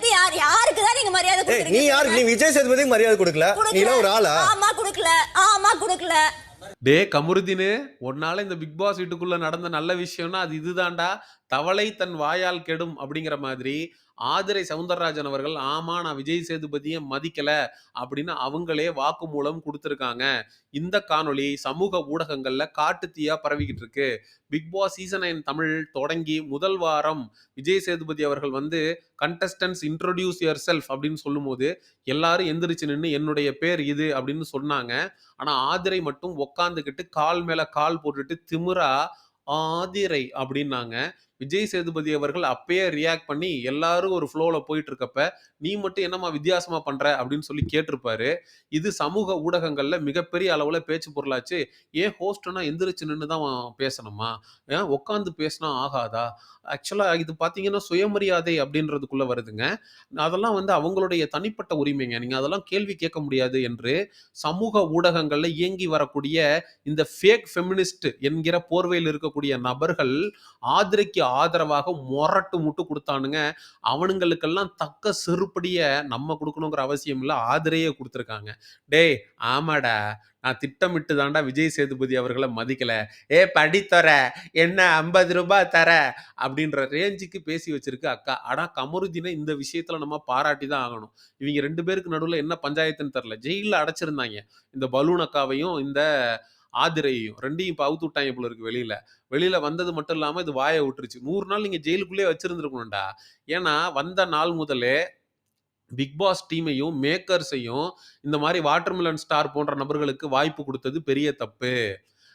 சேதுபதி யார் யாருக்கு தான் நீங்க மரியாதை ஏய் நீ கொடுக்குறீங்க யாரு நீ விஜய் சேதுபதிக்கு மரியாதை கொடுக்கல? நீ ஒரு ஆளா ஆமா கொடுக்கல. ஆமா கொடுக்கல. டே கமுருதினு உன்னால இந்த பிக் பாஸ் வீட்டுக்குள்ள நடந்த நல்ல விஷயம்னா அது இதுதான்டா. தவளை தன் வாயால் கெடும் அப்படிங்கிற மாதிரி ஆதிரை சவுந்தரராஜன் அவர்கள் ஆமா நான் விஜய் சேதுபதியை மதிக்கல அப்படின்னு அவங்களே வாக்குமூலம் கொடுத்துருக்காங்க. இந்த காணொளி சமூக ஊடகங்கள்ல காட்டுத்தீயா பரவிக்கிட்டு இருக்கு. Bigg Boss season nine Tamil தொடங்கி முதல் வாரம் விஜய் சேதுபதி அவர்கள் வந்து கண்டஸ்டன்ஸ் இன்ட்ரோடியூஸ் யுவர் செல்ஃப் அப்படின்னு சொல்லும்போது எல்லாரும் எந்திரிச்சு நின்று என்னுடைய பேர் இது அப்படின்னு சொன்னாங்க. ஆனா ஆதிரை மட்டும் உக்காந்துக்கிட்டு கால் மேல கால் போட்டுட்டு திமுறா ஆதிரை அப்படின்னாங்க. விஜய் சேதுபதி அவர்கள் அப்பயே ரியாக்ட் பண்ணி எல்லாரும் ஒரு ஃப்ளோவில் போயிட்டு இருக்கப்ப நீ மட்டும் என்னம்மா வித்தியாசமா பண்ற? அப்படின்னு சொல்லி கேட்டிருப்பாரு. இது சமூக ஊடகங்கள்ல மிகப்பெரிய அளவுல பேச்சு பொருளாச்சு. ஏன் ஹோஸ்ட்னா எந்திரிச்சு நின்று தான் பேசணுமா? ஏன் உட்காந்து பேசினா ஆகாதா? ஆக்சுவலா இது பாத்தீங்கன்னா சுயமரியாதை அப்படின்றதுக்குள்ள வருதுங்க. அதெல்லாம் வந்து அவங்களுடைய தனிப்பட்ட உரிமைங்க. நீங்க அதெல்லாம் கேள்வி கேட்க முடியாது என்று சமூக ஊடகங்கள்ல இயங்கி வரக்கூடிய இந்த ஃபேக் ஃபெமினிஸ்ட் என்கிற போர்வையில் இருக்கக்கூடிய நபர்கள் ஆதிரைக்கு ஆதரவாக முரட்டு முட்டு கொடுத்தானுங்க. அவனுங்களுக்கெல்லாம் தக்க செருப்படியை நம்ம கொடுக்கணுங்கிற அவசியம் இல்லை ஆதரையே கொடுத்துருக்காங்க. டேய் ஆமாடா. நான் திட்டமிட்டு தாண்டா விஜய் சேதுபதி அவர்களை மதிக்கல. ஏ படித்தர என்ன ஐம்பது ரூபாய் தர அப்படின்ற ரேஞ்சுக்கு பேசி வச்சிருக்கு அக்கா. ஆனா கமருதினை இந்த விஷயத்துல நம்ம பாராட்டி தான் ஆகணும். இவங்க ரெண்டு பேருக்கு நடுவில் என்ன பஞ்சாயத்துன்னு தெரில ஜெயிலில் அடைச்சிருந்தாங்க. இந்த பலூன் அக்காவையும் இந்த ஆதிரையும் ரெண்டையும் இப்போ அவுத்து விட்டாங்க போல இருக்கு வெளியில. வெளியில வந்தது மட்டும் இல்லாம இது வாயை விட்டுருச்சு. நூறு நாள் நீங்க ஜெயிலுக்குள்ளே வச்சிருந்துருக்கணும்டா. ஏன்னா வந்த நாள் முதலே பிக் பாஸ் டீமையும் மேக்கர்ஸையும் இந்த மாதிரி வாட்டர்மெலன் ஸ்டார் போன்ற நபர்களுக்கு வாய்ப்பு கொடுத்தது பெரிய தப்பு.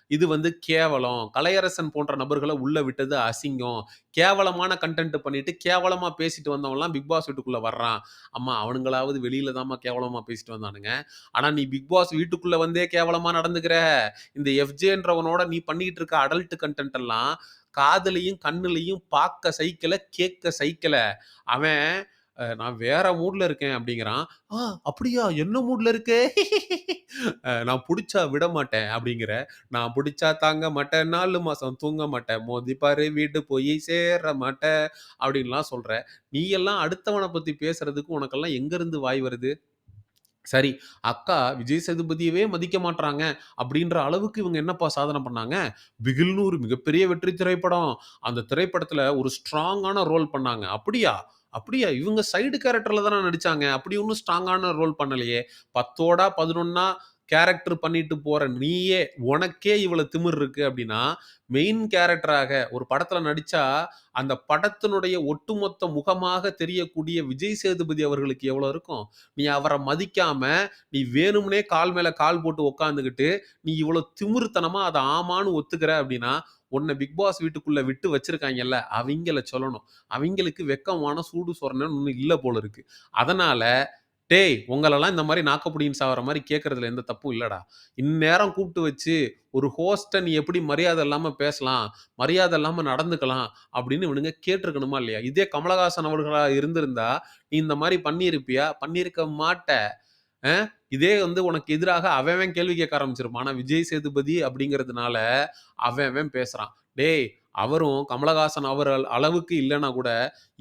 இது வந்து கேவலம். கலையரசன் போன்ற நபர்களை உள்ள விட்டது அசிங்கம். கேவலமான கண்டென்ட் பண்ணிட்டு கேவலமா பேசிட்டு வந்தவன்லாம் பிக் பாஸ் வீட்டுக்குள்ள வர்றான். அம்மா அவனுங்களாவது வெளியில தாம்மா கேவலமா பேசிட்டு வந்தானுங்க. ஆனா நீ பிக் பாஸ் வீட்டுக்குள்ள வந்தே கேவலமா நடந்துக்கிற. இந்த எஃப்ஜேன்றவனோட நீ பண்ணிக்கிட்டு இருக்க அடல்ட் கண்டென்ட் எல்லாம் காதலையும் கண்ணுலையும் பார்க்க சைக்கிள கேட்க சைக்கிள அவன் அஹ், நான் வேற மூட்ல இருக்கேன் அப்படிங்கிறான். ஆ அப்படியா? என்ன மூட்ல இருக்கு? அஹ், நான் பிடிச்சா விட மாட்டேன் அப்படிங்கிற. நான் பிடிச்சா தாங்க மாட்டேன். நாலு மாசம் தூங்க மாட்டேன். மோதி பாரு வீட்டு போய் சேர மாட்டேன் அப்படின்லாம் சொல்ற. நீ எல்லாம் அடுத்தவனை பத்தி பேசுறதுக்கு உனக்கெல்லாம் எங்க இருந்து வாய் வருது? சரி அக்கா விஜய் சேதுபதியவே மதிக்க மாட்றாங்க அப்படின்ற அளவுக்கு இவங்க என்னப்பா சாதனை பண்ணாங்க? பிகில்னு ஒரு மிகப்பெரிய வெற்றி திரைப்படம். அந்த திரைப்படத்துல ஒரு ஸ்ட்ராங்கான ரோல் பண்ணாங்க. அப்படியா? அப்படியா? இவங்க சைடு கேரக்டர்ல தானே நடிச்சாங்க. அப்படி ஒன்றும் ஸ்ட்ராங்கான ரோல் பண்ணலையே. பத்தோடா பதினொன்னா கேரக்டர் பண்ணிட்டு போற நீயே உனக்கே இவ்வளவு திமிர் இருக்கு அப்படின்னா மெயின் கேரக்டராக ஒரு படத்துல நடிச்சா அந்த படத்தினுடைய ஒட்டுமொத்த முகமாக தெரியக்கூடிய விஜய் சேதுபதி அவர்களுக்கு எவ்வளவு இருக்கும்? நீ அவரை மதிக்காம நீ வேணும்னே கால் மேல கால் போட்டு உக்காந்துக்கிட்டு நீ இவ்வளவு திமிருத்தனமா அதை ஆமான்னு ஒத்துக்கிற அப்படின்னா உன்னை பிக் பாஸ் வீட்டுக்குள்ள விட்டு வச்சிருக்காங்கல்ல அவங்கள சொல்லணும். அவங்களுக்கு வெக்கமான சூடு சொரணன்னு ஒன்றும் இல்லை போல இருக்கு. அதனால டேய் உங்களெல்லாம் இந்த மாதிரி நாக்கப்புடின்னு சாகிற மாதிரி கேட்கறதுல எந்த தப்பும் இல்லைடா. இந்நேரம் கூப்பிட்டு வச்சு ஒரு ஹோஸ்ட்டை நீ எப்படி மரியாதை இல்லாமல் பேசலாம் மரியாதை இல்லாமல் நடந்துக்கலாம் அப்படின்னு இவனுங்க கேட்டிருக்கணுமா இல்லையா? இதே கமலஹாசன் அவர்களாக இருந்திருந்தா நீ இந்த மாதிரி பண்ணியிருப்பியா? பண்ணியிருக்க மாட்ட. இதே வந்து உனக்கு எதிராக அவன் கேள்வி கேட்க ஆரம்பிச்சிருப்பான். ஆனால் விஜய் சேதுபதி அப்படிங்கிறதுனால அவன் அவன் டேய் அவரும் கமலஹாசன் அவர் அளவுக்கு இல்லைன்னா கூட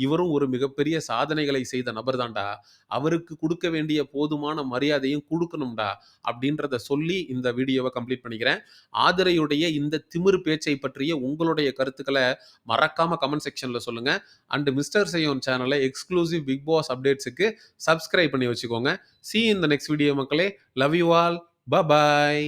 இவரும் ஒரு மிகப்பெரிய சாதனைகளை செய்த நபர் தான்டா அவருக்கு கொடுக்க வேண்டிய போதுமான மரியாதையும் கொடுக்கணும்டா அப்படின்றத சொல்லி இந்த வீடியோவை கம்ப்ளீட் பண்ணிக்கிறேன். ஆதிரையுடைய இந்த திமிர் பேச்சை பற்றிய உங்களுடைய கருத்துக்களை மறக்காம கமெண்ட் செக்ஷன்ல சொல்லுங்க. அண்ட் மிஸ்டர் செய்யோன் சேனலை எக்ஸ்க்ளூசிவ் பிக் பாஸ் அப்டேட்ஸுக்கு சப்ஸ்கிரைப் பண்ணி வச்சுக்கோங்க. சி இந்த நெக்ஸ்ட் வீடியோ மக்களே. Love you all bye bye